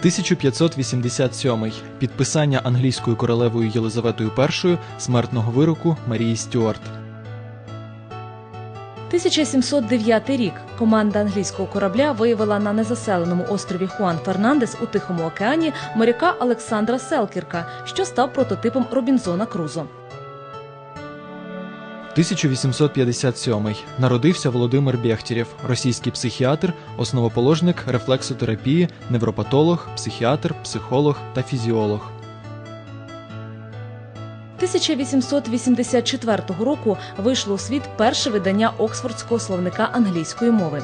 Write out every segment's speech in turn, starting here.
1587. Підписання англійською королевою Єлизаветою І смертного вироку Марії Стюарт. 1709 рік команда англійського корабля виявила на незаселеному острові Хуан Фернандес у Тихому океані моряка Олександра Селкірка, що став прототипом Робінзона Крузо. 1857. Народився Володимир Бєхтєрєв, російський психіатр, основоположник рефлексотерапії, невропатолог, психіатр, психолог та фізіолог. 1884 року вийшло у світ перше видання Оксфордського словника англійської мови.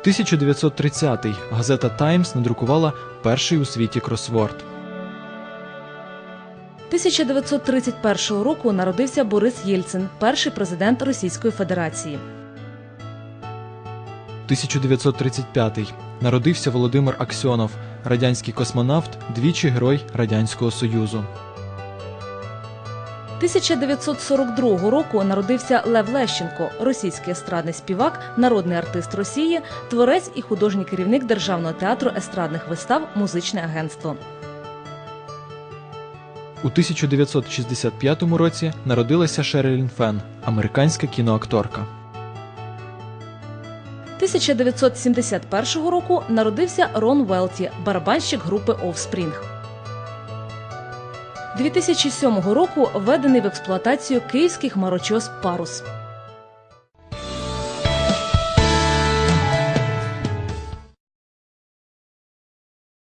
1930. Газета Таймс надрукувала перший у світі кросворд. 1931 року народився Борис Єльцин, перший президент Російської Федерації. 1935. Народився Володимир Аксьонов, радянський космонавт, двічі герой Радянського Союзу. 1942 року народився Лев Лещенко, російський естрадний співак, народний артист Росії, творець і художній керівник Державного театру естрадних вистав Музичне агентство. У 1965 році народилася Шерелін Фен, американська кіноакторка. 1971 року народився Рон Велті, барабанщик групи Offspring. 2007 року введений в експлуатацію київський хмарочос Парус.